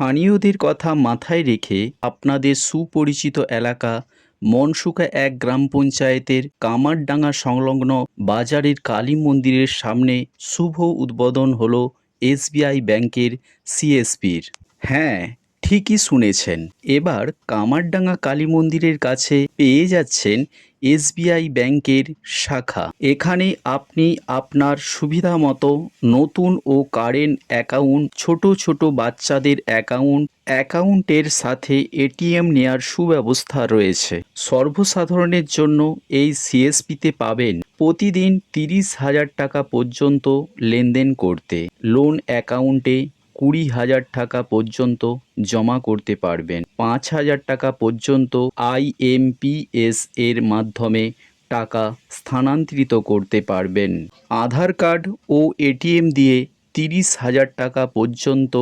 স্থানীয়দের কথা মাথায় রেখে আপনাদের সুপরিচিত এলাকা মনসুকা এক গ্রাম পঞ্চায়েতের কামারডাঙ্গা সংলগ্ন বাজারের কালী মন্দিরের সামনে শুভ উদ্বোধন হলো এসবিআই ব্যাংকের সিএসপির। হ্যাঁ ঠিকই শুনেছেন। এবার কামারডাঙ্গা কালী মন্দিরের কাছে পেয়ে যাচ্ছেন এসবিআই ব্যাংকের শাখা। এখানে আপনি আপনার সুবিধা মতো নতুন ও কারেন্ট অ্যাকাউন্ট, ছোট ছোট বাচ্চাদের অ্যাকাউন্ট, অ্যাকাউন্টের সাথে এটিএম নেয়ার সুব্যবস্থা রয়েছে। সর্বসাধারণের জন্য এই সিএসপিতে পাবেন প্রতিদিন তিরিশ হাজার টাকা পর্যন্ত লেনদেন করতে। লোন অ্যাকাউন্টে কুড়ি হাজার টাকা পর্যন্ত জমা করতে পারবেন। পাঁচ হাজার টাকা পর্যন্ত আইএমপিএস এর মাধ্যমে টাকা স্থানান্তরিত করতে পারবেন। আধার কার্ড ও এটিএম দিয়ে তিরিশ হাজার টাকা পর্যন্ত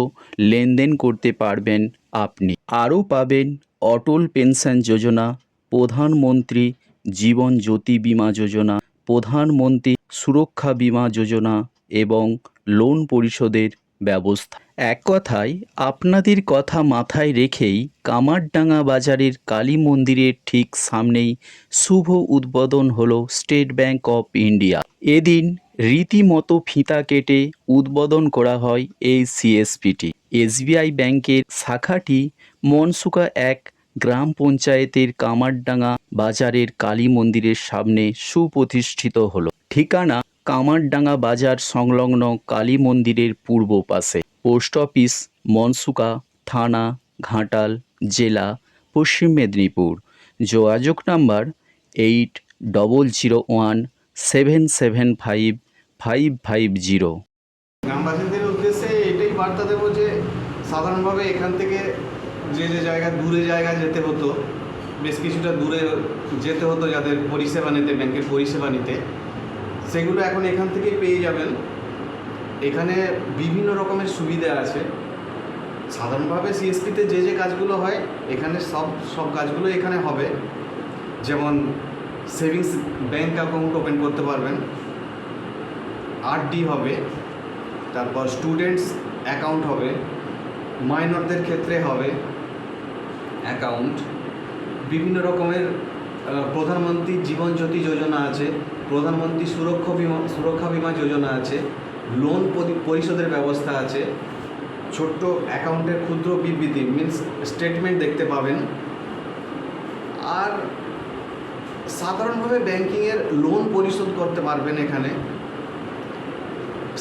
লেনদেন করতে পারবেন আপনি। আরও পাবেন অটল পেনশন যোজনা, প্রধানমন্ত্রী জীবন জ্যোতি বিমা যোজনা, প্রধানমন্ত্রী সুরক্ষা বীমা যোজনা এবং লোন পরিশোধের ব্যবস্থা। এক কথায়, আপনাদের কথা মাথায় রেখেই কামারডাঙ্গা বাজারের কালী মন্দিরের ঠিক সামনেই শুভ উদ্বোধন হলো স্টেট ব্যাংক অফ ইন্ডিয়া। এদিন রীতিমতো ফিতা কেটে উদ্বোধন করা হয় এই সিএসপিটি এসবিআই ব্যাংকের শাখাটি মনসুকা এক গ্রাম পঞ্চায়েতের কামারডাঙ্গা বাজারের কালী মন্দিরের সামনে সুপ্রতিষ্ঠিত হলো। ঠিকানা কামারডাঙ্গা বাজার সংলগ্ন কালী মন্দিরের পূর্ব পাশে। পোস্ট অফিস, মনসুকা থানা, ঘাটাল জেলা, পশ্চিম মেদিনীপুর। যোগাযোগ number eight double zero one seven seven five five five zero. গ্রামবাসীদের উদ্দেশ্যে এটাই বার্তা দেবো যে, সাধারণভাবে এখান থেকে যে যে জায়গা, দূরে জায়গায় যেতে হতো, বেশ কিছুটা দূরে যেতে হতো যাদের পরিষেবা নিতে, ব্যাংকের পরিষেবা নিতে। সেগুলো এখন এখান থেকেই পেয়ে যাবেন। এখানে বিভিন্ন রকমের সুবিধা আছে। সাধারণভাবে সিএসপিতে যে যে কাজগুলো হয়, এখানে সব সব কাজগুলো এখানে হবে। যেমন সেভিংস ব্যাংক অ্যাকাউন্ট ওপেন করতে পারবেন। আরডি হবে। তারপর স্টুডেন্টস অ্যাকাউন্ট হবে। মাইনরদের ক্ষেত্রে হবে। অ্যাকাউন্ট। বিভিন্ন রকমের প্রধানমন্ত্রী জীবন জ্যোতি যোজনা আছে। প্রধানমন্ত্রী সুরক্ষা বিমা সুরক্ষা বিমা যোজনা আছে লোন পরিশোধের ব্যবস্থা আছে, ছোট্ট অ্যাকাউন্টের ক্ষুদ্র বিবৃতি মিন্স স্টেটমেন্ট দেখতে পাবেন। আর সাধারণভাবে ব্যাংকিংয়ের লোন পরিশোধ করতে পারবেন এখানে।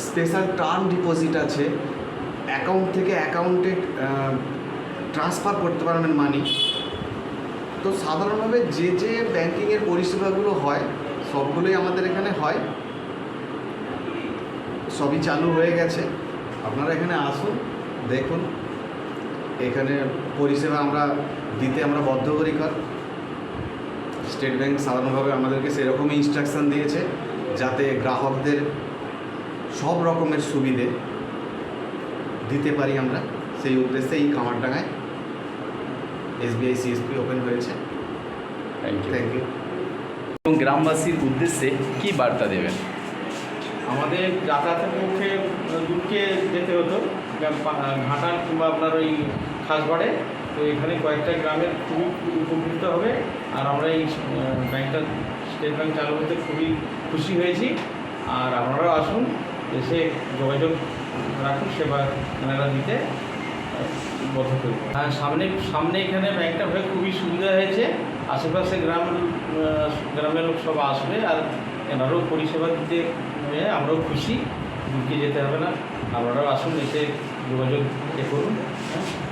স্পেশাল টার্ম ডিপোজিট আছে। অ্যাকাউন্ট থেকে অ্যাকাউন্টে ট্রান্সফার করতে পারবেন মানি তো সাধারণভাবে যে যে ব্যাংকিংয়ের পরিষেবাগুলো হয় সবগুলোই আমাদের এখানে হয়। সবই চালু হয়ে গেছে। আপনারা এখানে আসুন দেখুন। এখানে পরিষেবা আমরা দিতে আমরা বদ্ধপরিকর। স্টেট ব্যাংক সাধারণভাবে আমাদেরকে সেরকমই ইনস্ট্রাকশন দিয়েছে যাতে গ্রাহকদের সব রকমের সুবিধে দিতে পারি আমরা। সেই উদ্দেশ্যে এই কামারডাঙ্গায় এসবিআই সিএসপি ওপেন হয়েছে। থ্যাংক ইউ থ্যাংক ইউ এবং গ্রামবাসীর উদ্দেশ্যে কি বার্তা দেবেন? আমাদের যাতায়াতের পক্ষে দূরকে যেতে হতো। ঘাটাল কিংবা আপনার ওই খাসবাড়ে। তো এখানে কয়েকটা গ্রামের খুবই উপকৃত হবে। আর আমরা এই ব্যাংকটা স্টেট ব্যাংক চালু হতে খুবই খুশি হয়েছি। আর আপনারাও আসুন, এসে যোগাযোগ রাখুন, সেবা এনারা দিতে বদ্ধ করি হ্যাঁ সামনে সামনে এখানে ব্যাংকটা হয়ে খুবই সুবিধা হয়েছে। আশেপাশে গ্রাম গ্রামের লোক সব আসবে আর এনারাও পরিষেবা দিতে আমরাও খুশি। দূরকে যেতে হবে না। আপনারাও আসুন, এসে যোগাযোগ করুন। হ্যাঁ?